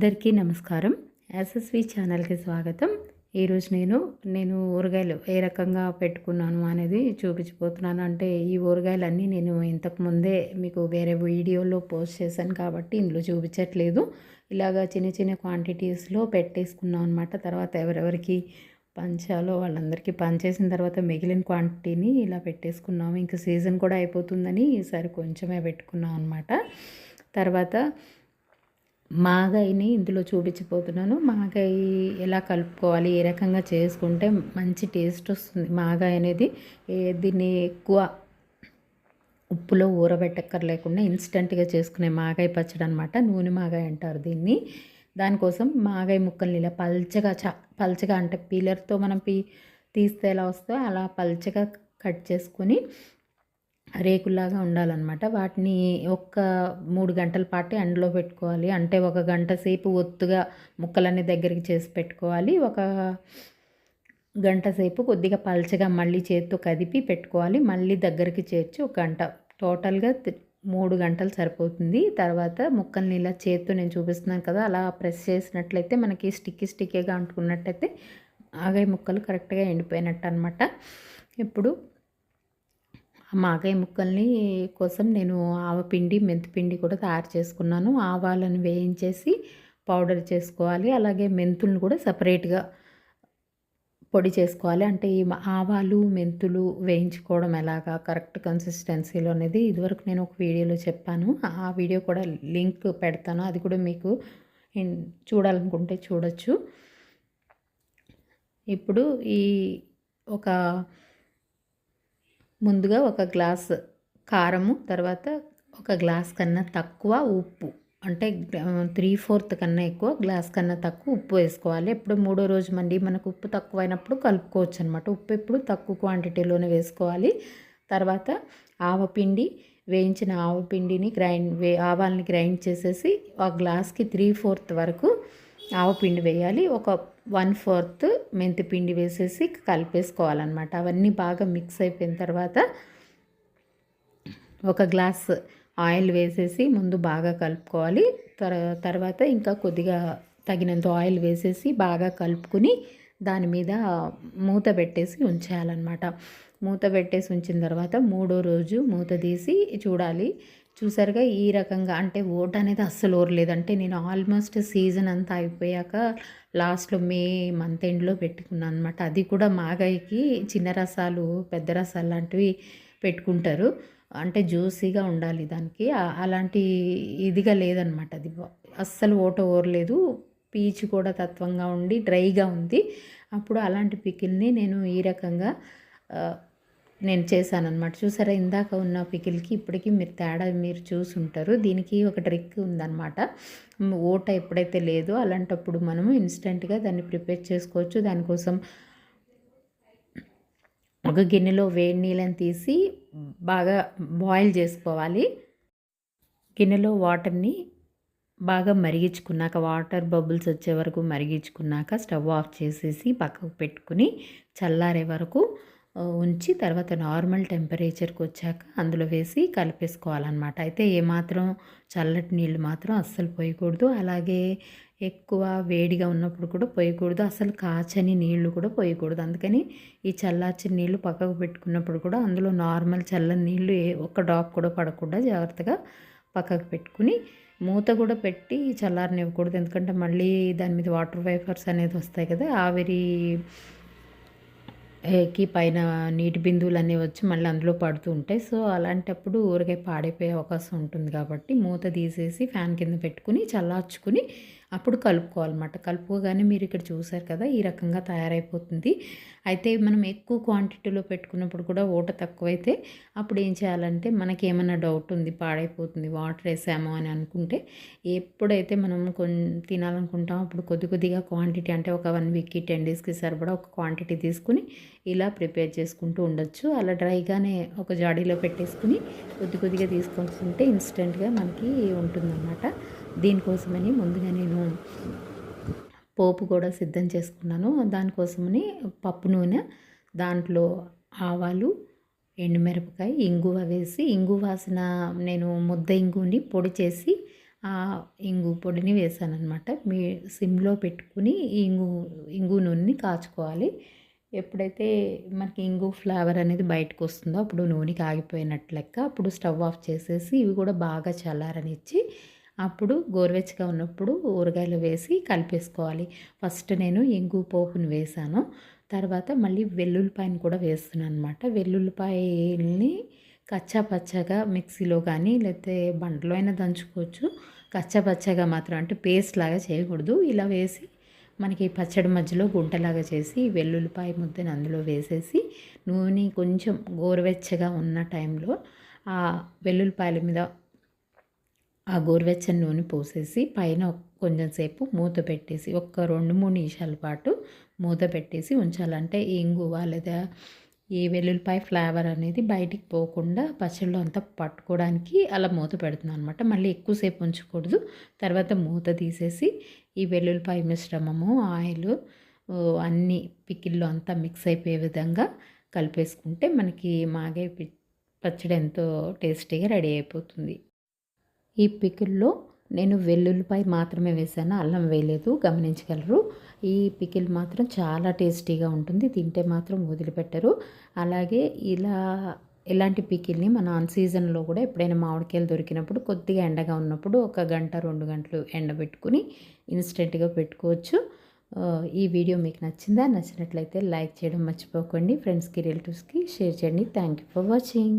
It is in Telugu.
అందరికీ నమస్కారం. ఎస్ఎస్వి ఛానల్కి స్వాగతం. ఈరోజు నేను నేను ఊరగాయలు ఏ రకంగా పెట్టుకున్నాను అనేది చూపించిపోతున్నాను అంటే ఈ ఊరగాయలన్నీ నేను ఇంతకు ముందే మీకు వేరే వీడియోలో పోస్ట్ చేశాను కాబట్టి ఇందులో చూపించట్లేదు. ఇలాగా చిన్న చిన్న క్వాంటిటీస్లో పెట్టేసుకున్నాం అనమాట తర్వాత ఎవరెవరికి పంచాలో వాళ్ళందరికీ పంచేసిన తర్వాత మిగిలిన క్వాంటిటీని ఇలా పెట్టేసుకున్నాము. ఇంకా సీజన్ కూడా అయిపోతుందని ఈసారి కొంచెమే పెట్టుకున్నాం అనమాట తర్వాత మాగాయిని ఇందులో చూపించిపోతున్నాను మాగాయి ఎలా కలుపుకోవాలి ఏ రకంగా చేసుకుంటే మంచి టేస్ట్ వస్తుంది? మాగాయి అనేది దీన్ని ఎక్కువ ఉప్పులో ఊరబెట్టక్కర్లేకుండా ఇన్స్టెంట్గా చేసుకునే మాగాయి పచ్చడి అనమాట నూనె మాగాయి అంటారు దీన్ని. దానికోసం మాగాయి ముక్కల్ని ఇలా పల్చగా చ పల్చగా అంటే పీలర్తో మనం పీ తీస్తే ఎలా వస్తుందో అలా పల్చగా కట్ చేసుకొని రేకుల్లాగా ఉండాలన్నమాట. వాటిని ఒక్క మూడు గంటల పాటు ఎండలో పెట్టుకోవాలి. అంటే ఒక గంట సేపు ఒత్తుగా ముక్కలన్నీ దగ్గరికి చేసి పెట్టుకోవాలి. ఒక గంట సేపు కొద్దిగా పల్చగా మళ్ళీ చేతితో కదిపి పెట్టుకోవాలి. మళ్ళీ దగ్గరికి చేర్చి ఒక గంట. టోటల్గా మూడు గంటలు సరిపోతుంది. తర్వాత ముక్కల్ని ఇలా చేత్తో నేను చూపిస్తున్నాను కదా అలా ప్రెస్ చేసినట్లయితే మనకి స్టిక్కీ స్టిక్కీగా అంటుకున్నట్టయితే ఆగే ముక్కలు కరెక్ట్గా ఎండిపోయినట్టు అనమాట ఇప్పుడు మాగాయ ముక్కల్ని కోసం నేను ఆవపిండి మెంతిపిండి కూడా తయారు చేసుకున్నాను. ఆవాలను వేయించేసి పౌడర్ చేసుకోవాలి. అలాగే మెంతులను కూడా సపరేట్గా పొడి చేసుకోవాలి. అంటే ఈ ఆవాలు మెంతులు వేయించుకోవడం ఎలాగా? కరెక్ట్ కన్సిస్టెన్సీలో అనేది ఇదివరకు నేను ఒక వీడియోలో చెప్పాను. ఆ వీడియో కూడా లింక్ పెడతాను. అది కూడా మీకు చూడాలనుకుంటే చూడొచ్చు. ఇప్పుడు ఈ ఒక ముందుగా ఒక గ్లాస్ కారము తర్వాత ఒక గ్లాస్ కన్నా తక్కువ ఉప్పు. అంటే త్రీ ఫోర్త్ కన్నా ఎక్కువ గ్లాస్ కన్నా తక్కువ ఉప్పు వేసుకోవాలి. ఎప్పుడు మూడో రోజు మండి మనకు ఉప్పు తక్కువ అయినప్పుడు కలుపుకోవచ్చు అనమాట ఉప్పు ఎప్పుడు తక్కువ క్వాంటిటీలోనే వేసుకోవాలి. తర్వాత ఆవపిండి వేయించిన ఆవపిండిని గ్రైండ్ వే ఆవాల్ని గ్రైండ్ చేసేసి ఆ గ్లాస్కి త్రీ ఫోర్త్ వరకు ఆవపిండి వేయాలి. ఒక వన్ ఫోర్త్ మెంతి పిండి వేసేసి కలిపేసుకోవాలన్నమాట. అవన్నీ బాగా మిక్స్ అయిపోయిన తర్వాత ఒక గ్లాస్ ఆయిల్ వేసేసి ముందు బాగా కలుపుకోవాలి. తర్వాత ఇంకా కొద్దిగా తగినంత ఆయిల్ వేసేసి బాగా కలుపుకుని దాని మీద మూత పెట్టేసి ఉంచేయాలన్నమాట. మూత పెట్టేసి ఉంచిన తర్వాత మూడో రోజు మూత తీసి చూడాలి. చూసారుగా ఈ రకంగా అంటే ఓట్ అనేది అస్సలు ఓరలేదు అంటే నేను ఆల్మోస్ట్ సీజన్ అంతా అయిపోయాక లాస్ట్లో మే మంత్ ఎండ్లో పెట్టుకున్నాను అనమాట అది కూడా మాగాయికి చిన్న రసాలు పెద్ద రసాలు లాంటివి పెట్టుకుంటారు. అంటే జ్యూసీగా ఉండాలి దానికి. అలాంటి ఇదిగా లేదనమాట అది. అస్సలు ఓట ఓరలేదు పీచు కూడా తత్వంగా ఉండి డ్రైగా ఉంది. అప్పుడు అలాంటి పికిల్ని నేను ఈ రకంగా నేను చేశాను అనమాట చూసారా? ఇందాక ఉన్న పికిల్కి ఇప్పటికీ మీరు తేడా మీరు చూసుంటారు. దీనికి ఒక ట్రిక్ ఉందన్నమాట. ఓట ఎప్పుడైతే లేదో అలాంటప్పుడు మనము ఇన్స్టెంట్గా దాన్ని ప్రిపేర్ చేసుకోవచ్చు. దానికోసం ఒక గిన్నెలో వేడి నీళ్ళని తీసి బాగా బాయిల్ చేసుకోవాలి. గిన్నెలో వాటర్ని బాగా మరిగించుకున్నాక వాటర్ బబుల్స్ వచ్చే వరకు మరిగించుకున్నాక స్టవ్ ఆఫ్ చేసేసి పక్కకు పెట్టుకుని చల్లారే వరకు ఉంచి తర్వాత నార్మల్ టెంపరేచర్కి వచ్చాక అందులో వేసి కలిపేసుకోవాలన్నమాట. అయితే ఏమాత్రం చల్లటి నీళ్ళు మాత్రం అస్సలు పోయకూడదు. అలాగే ఎక్కువ వేడిగా ఉన్నప్పుడు కూడా పోయకూడదు. అసలు కాచని నీళ్ళు కూడా పోయకూడదు. అందుకని ఈ చల్లార్చిన నీళ్ళు పక్కకు పెట్టుకున్నప్పుడు కూడా అందులో నార్మల్ చల్లని నీళ్ళు ఏ ఒక్క డ్రాప్ కూడా పడకుండా జాగ్రత్తగా పక్కకు పెట్టుకుని మూత కూడా పెట్టి చల్లారనివ్వకూడదు. ఎందుకంటే మళ్ళీ దాని మీద వాటర్ వైఫర్స్ అనేది వస్తాయి కదా ఆవిరి కి పైన నీటి బిందువులు వచ్చి మళ్ళీ అందులో పడుతూ ఉంటాయి. సో అలాంటప్పుడు ఊరికే పాడైపోయే అవకాశం ఉంటుంది కాబట్టి మూత తీసేసి ఫ్యాన్ కింద పెట్టుకుని చల్లార్చుకుని అప్పుడు కలుపుకోవాలన్నమాట. కలుపుకోగానే మీరు ఇక్కడ చూసారు కదా ఈ రకంగా తయారైపోతుంది. అయితే మనం ఎక్కువ క్వాంటిటీలో పెట్టుకున్నప్పుడు కూడా ఓట తక్కువైతే అప్పుడు ఏం చేయాలంటే మనకి ఏమైనా డౌట్ ఉంది పాడైపోతుంది వాటర్ వేసామో అని అనుకుంటే ఎప్పుడైతే మనం కొన్ని తినాలనుకుంటాం అప్పుడు కొద్ది కొద్దిగా క్వాంటిటీ అంటే ఒక వన్ వీక్కి టెన్ డేస్కి సరిపడా ఒక క్వాంటిటీ తీసుకుని ఇలా ప్రిపేర్ చేసుకుంటూ ఉండొచ్చు. అలా డ్రైగానే ఒక జాడీలో పెట్టేసుకుని కొద్ది కొద్దిగా తీసుకొస్తుంటే ఇన్స్టెంట్గా మనకి ఉంటుందన్నమాట. దీనికోసమని ముందుగా నేను పోపు కూడా సిద్ధం చేసుకున్నాను. దానికోసమని పప్పు నూనె దాంట్లో ఆవాలు ఎండుమిరపకాయ ఇంగువ వేసి ఇంగు వాసన నేను ముద్ద ఇంగుని పొడి చేసి ఆ ఇంగు పొడిని వేసాను అనమాట మీ సిమ్లో పెట్టుకుని ఇంగు ఇంగు నూనెని కాచుకోవాలి. ఎప్పుడైతే మనకి ఇంగు ఫ్లేవర్ అనేది బయటకు వస్తుందో అప్పుడు నూనె కాగిపోయినట్లు లెక్క అప్పుడు స్టవ్ ఆఫ్ చేసేసి ఇవి కూడా బాగా చల్లారనిచ్చి అప్పుడు గోరువెచ్చగా ఉన్నప్పుడు ఊరగాయలు వేసి కలిపేసుకోవాలి. ఫస్ట్ నేను ఇంగు పోపుని వేసాను. తర్వాత మళ్ళీ వెల్లుల్లిపాయని కూడా వేస్తున్నాను అనమాట వెల్లుల్లిపాయల్ని కచ్చా పచ్చగా మిక్సీలో కానీ లేకపోతే బండలో అయినా దంచుకోవచ్చు. కచ్చా పచ్చగా మాత్రం అంటే పేస్ట్ లాగా చేయకూడదు. ఇలా వేసి మనకి పచ్చడి మధ్యలో గుంటలాగా చేసి వెల్లుల్లిపాయ ముద్దని అందులో వేసేసి నూనె కొంచెం గోరువెచ్చగా ఉన్న టైంలో ఆ వెల్లుల్లిపాయల మీద ఆ గోరువెచ్చని నూనె పోసేసి పైన కొంచెం సేపు మూత పెట్టేసి ఒక్క రెండు మూడు నిమిషాల పాటు మూత పెట్టేసి ఉంచాలంటే ఇంగువ లేదా ఈ వెల్లుల్లిపాయ ఫ్లేవర్ అనేది బయటికి పోకుండా పచ్చళ్ళు అంతా పట్టుకోవడానికి అలా మూత పెడుతున్నాను అనమాట మళ్ళీ ఎక్కువసేపు ఉంచకూడదు. తర్వాత మూత తీసేసి ఈ వెల్లుల్లిపాయ మిశ్రమము ఆయిల్ అన్ని పికిల్లో అంతా మిక్స్ అయిపోయే విధంగా కలిపేసుకుంటే మనకి మాగే పచ్చడి ఎంతో టేస్టీగా రెడీ అయిపోతుంది. ఈ పికిల్లో నేను వెల్లుల్లిపాయ మాత్రమే వేసాను అల్లం వేయలేదు గమనించగలరు. ఈ పికిల్ మాత్రం చాలా టేస్టీగా ఉంటుంది తింటే మాత్రం వదిలిపెట్టరు. అలాగే ఇలా ఇలాంటి పికిల్ని మన ఆన్ సీజన్లో కూడా ఎప్పుడైనా మామిడికాయలు దొరికినప్పుడు కొద్దిగా ఎండగా ఉన్నప్పుడు ఒక గంట రెండు గంటలు ఎండబెట్టుకుని ఇన్స్టెంట్గా పెట్టుకోవచ్చు. ఈ వీడియో మీకు నచ్చిందా? నచ్చినట్లయితే లైక్ చేయడం మర్చిపోకండి. ఫ్రెండ్స్కి రిలేటివ్స్కి షేర్ చేయండి. Thank you for watching.